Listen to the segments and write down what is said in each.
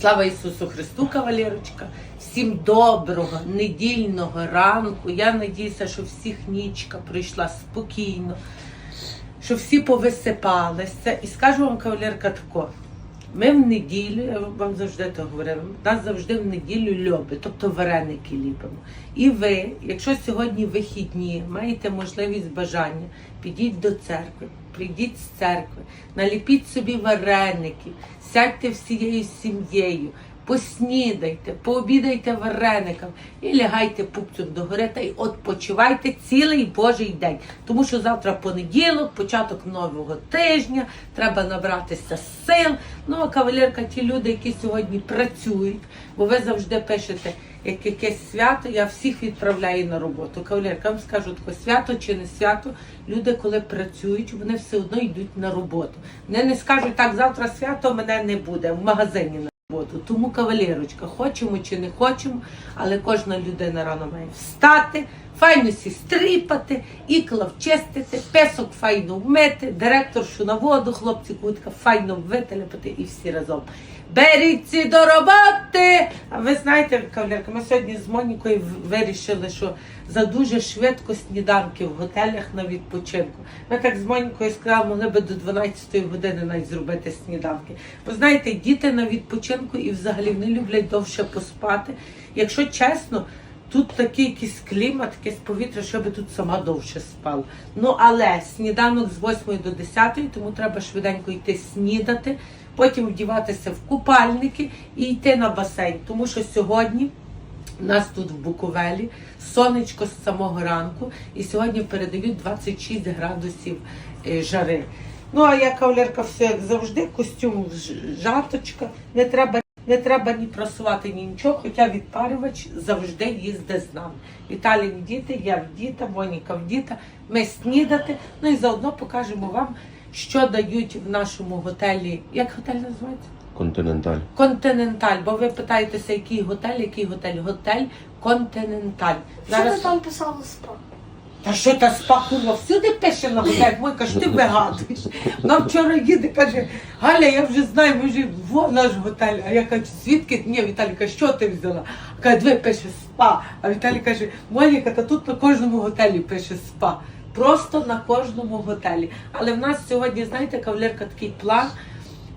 Слава Ісусу Христу, кавалерочка! Всім доброго недільного ранку. Я надіюся, що всіх нічка пройшла спокійно, що всі повисипалися. І скажу вам, кавалерка, тако. Ми в неділю, я вам завжди то говорила, нас завжди в неділю льоби, тобто вареники ліпимо. І ви, якщо сьогодні вихідні, маєте можливість бажання, підіть до церкви, прийдіть з церкви, наліпіть собі вареники, сядьте всією сім'єю, поснідайте, пообідайте вареником і лягайте пупцем до гори та й відпочивайте цілий Божий день. Тому що завтра понеділок, початок нового тижня, треба набратися сил. Ну, а кавалерка, ті люди, які сьогодні працюють, бо ви завжди пишете, як якесь свято, я всіх відправляю на роботу. Кавалерка, вам скажу таке, свято чи не свято, люди, коли працюють, вони все одно йдуть на роботу. Вони не скажуть, так, завтра свято мене не буде в магазині роботу. Тому, кавалерочка, хочемо чи не хочемо, але кожна людина рано має встати, файно сі стріпати, ікла вчистити, песок файно вмити, директоршу на воду, хлопці кутка файно вителепати і всі разом. Беріться до роботи! А ви знаєте, кавалерка, ми сьогодні з Монікою вирішили, що за дуже швидко сніданки в готелях на відпочинку. Ми так з Монікою сказали, могли би до 12 години навіть зробити сніданки. Ви знаєте, діти на відпочинку і взагалі вони люблять довше поспати. Якщо чесно, Тут такий якийсь клімат, якесь повітря, щоб тут сама довше спала. Ну але сніданок з 8 до 10, тому треба швиденько йти снідати, потім вдіватися в купальники і йти на басейн. Тому що сьогодні у нас тут в Буковелі сонечко з самого ранку, і сьогодні передають 26 градусів е, жари. Ну а я кавалерка все як завжди, костюм жаточка, не треба. Не треба ні просувати, ні нічого, хоча відпарювач завжди їздить з нами. Віталій діти, я в діта, Моніка в діта. Ми снідати. Ну і заодно покажемо вам, що дають в нашому готелі. Як готель називається? Континенталь. Континенталь. Бо ви питаєтеся, який готель, який готель? Готель Континенталь. Що ви там писали спа? Та що та спакула? Всюди пише на готель. Мойка, що ти вигадуєш? Вона вчора їде, каже, Галя, я вже знаю, ми вже во наш готель. А я кажу, звідки? Ні, Віталій каже, що ти взяла? Каже, диви, пише спа. А Віталій каже, Моніка, та тут на кожному готелі пише спа. Просто на кожному готелі. Але в нас сьогодні, знаєте, кавалерка такий план,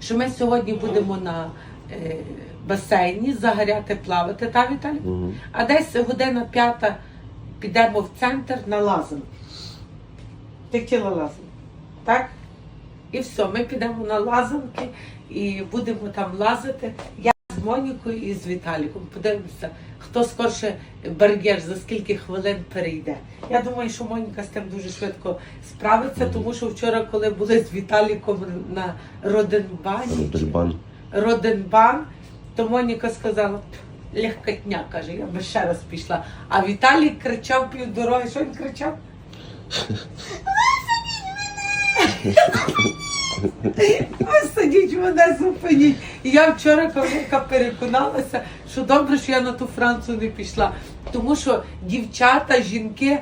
що ми сьогодні будемо на е, басейні загоряти плавати, так, Віталій? Угу. А десь година п'ята підемо в центр на лазанку. Ти хотіла лазанку, так? І все, ми підемо на лазанки і будемо там лазити. Я з Монікою і з Віталіком. Подивимося, хто скорше бар'єр за скільки хвилин перейде. Я думаю, що Моніка з тим дуже швидко справиться, тому що вчора, коли були з Віталіком на Роденбані, Дельбан. Роденбан, то Моніка сказала, легкотня, каже, я би ще раз пішла. А Віталій кричав півдороги. Що він кричав? Висадіть мене, зупиніть. І я вчора кавалерка переконалася, що добре, що я на ту Францію не пішла. Тому що дівчата, жінки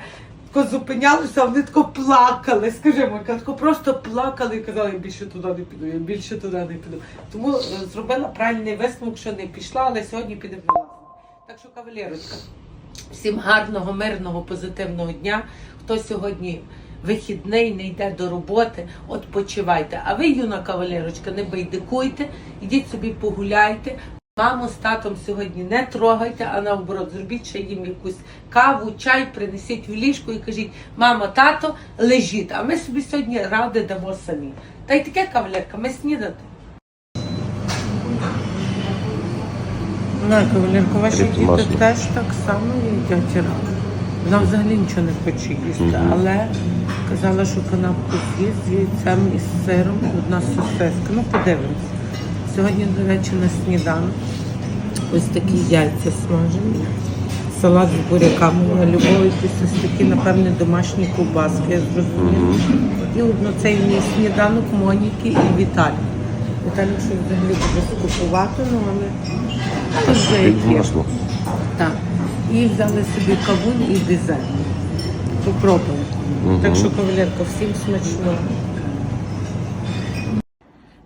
зупинялися, вони тако плакали. Скажи, Мойка, тако просто плакали і казали, я більше туди не піду, я більше туди не піду. Тому е, зробила правильний висновок, що не пішла, але сьогодні підемо на лазер. Так що, кавалерочка, всім гарного, мирного, позитивного дня. Хто сьогодні вихідний, не йде до роботи, відпочивайте. А ви, юна кавалерочка, не байдикуйте, ідіть собі погуляйте. Маму з татом сьогодні не трогайте, а наоборот, зробіть ще їм якусь каву, чай, принесіть в ліжку і кажіть, мама, тато, лежіть. А ми собі сьогодні ради дамо самі. Та й таке кавалерка, ми снідати. На, кавалерка, ваші діти масло. теж так само їдять рано. Вона взагалі нічого не хоче їсти, але казала, що канапку з яйцем і з сиром, одна сосиска. Ну, подивимось. Сьогодні, до речі, на сніданок ось такі яйця смажені, салат з буряками, моя любов, якісь ось такі, напевне, домашні ковбаски, я зрозуміла. І одно цей мій сніданок Моніки і Віталій. Віталій щось взагалі буде скупувати, ну але але вже є. Так. І взяли собі кавун і дезерт. Попробуємо. Мгм. Так що, кавалерка, всім смачного.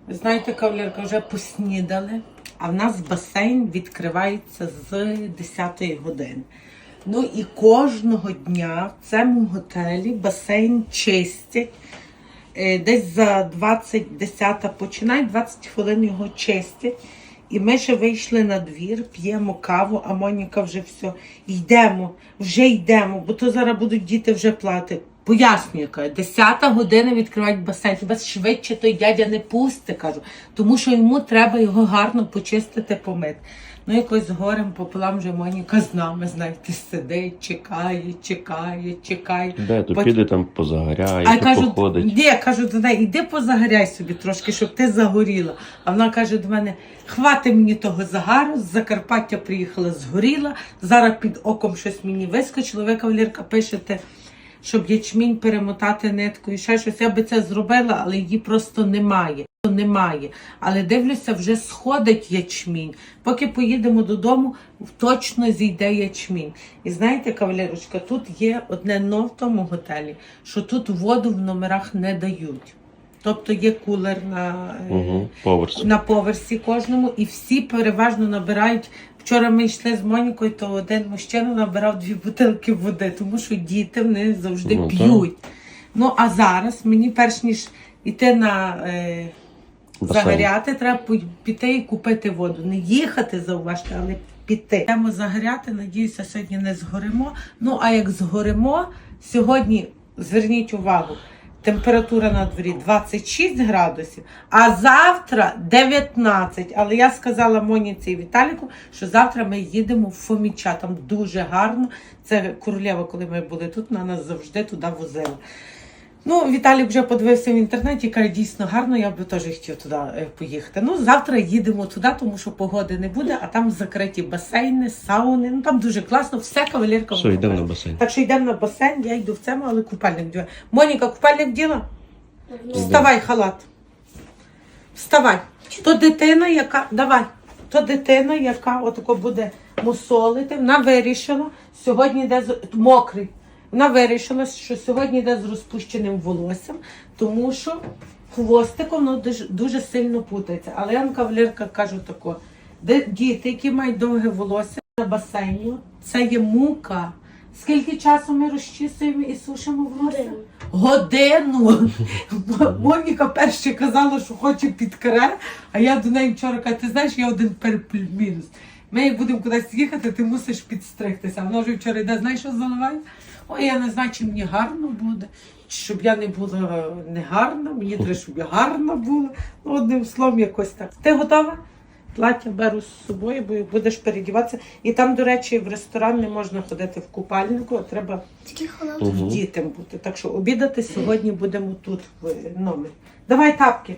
Ви знаєте, кавалерка, вже поснідали, а в нас басейн відкривається з 10 години. Ну і кожного дня в цьому готелі басейн чистять. Е, Десь за 20 10 починають, 20 хвилин його чистять. І ми ще вийшли на двір, п'ємо каву, а Моніка вже все. Йдемо, вже йдемо, бо то зараз будуть діти вже плати. Пояснюю, каже, 10 година відкривають басейн. Тебе швидше той дядя не пусти, кажу, тому що йому треба його гарно почистити, помити. Ну, якось з горем пополам вже Моніка з нами, знаєте, сидить, чекає, чекає, чекає. Де, то Потім- піде там позагоряє, А кажу, походить. Ні, я кажу до неї, іди позагоряй собі трошки, щоб ти загоріла. А вона каже до мене: хвати мені того загару, з Закарпаття приїхала, згоріла. Зараз під оком щось мені вискочило. Ви, кавалерка, пишете, щоб ячмінь перемотати ниткою. Ще щось. Я би це зробила, але її просто немає. Немає. Але дивлюся, вже сходить ячмінь. Поки поїдемо додому, точно зійде ячмінь. І знаєте, кавалерочка, тут є одне но в тому готелі, що тут воду в номерах не дають. Тобто є кулер на, Угу, поверс. на поверсі кожному, і всі переважно набирають. Вчора ми йшли з Монікою, то один мужчина набирав дві бутилки води, тому що діти вони завжди Ну, так. п'ють. Ну а зараз мені перш ніж йти на е, Басейн. загоряти, треба пу- піти і купити воду. Не їхати, зауважте, але піти. Йдемо загоряти, надіюся, сьогодні не згоримо. Ну а як згоримо, сьогодні зверніть увагу. Температура на дворі 26 градусів, а завтра 19. Але я сказала Моніці і Віталіку, що завтра ми їдемо в Фоміча. Там дуже гарно. Це королева, коли ми були тут, вона нас завжди туди возила. Ну, Віталік вже подивився в інтернеті, каже, дійсно гарно, я би теж хотів туди е, поїхати. Ну, завтра їдемо туди, тому що погоди не буде, а там закриті басейни, сауни. Ну там дуже класно, все кавалерка. Все, вам йдемо на басейн. Так що йдемо на басейн, я йду в цьому, але купальник вдіваю. Моніка, купальник вділа? Вставай, халат. Вставай. То дитина, яка. Давай. То дитина, яка отако буде мусолити, вона вирішила, сьогодні йде мокрий. Вона вирішила, що сьогодні йде з розпущеним волоссям, тому що хвостиком воно дуже, дуже сильно путається. Але я вам кавалерка кажу тако: де діти, які мають довге волосся на басейні, це є мука. Скільки часу ми розчісуємо і сушимо волосся? Годину. Моніка перше казала, що хоче під каре, а я до неї вчора кажу, ти знаєш, є один мінус. Ми як будемо кудись їхати, ти мусиш підстригтися. Вона вже вчора йде, знаєш, що заливає? Ой, я не знаю, чи мені гарно буде, чи щоб я не була негарна, мені треба, щоб я гарна була. Ну, одним словом, якось так. Ти готова? Плаття беру з собою, бо будеш передіватися. І там, до речі, в ресторан не можна ходити в купальнику, а треба Тільки. Дітям бути. Так що обідати сьогодні будемо тут в номері. Давай тапки.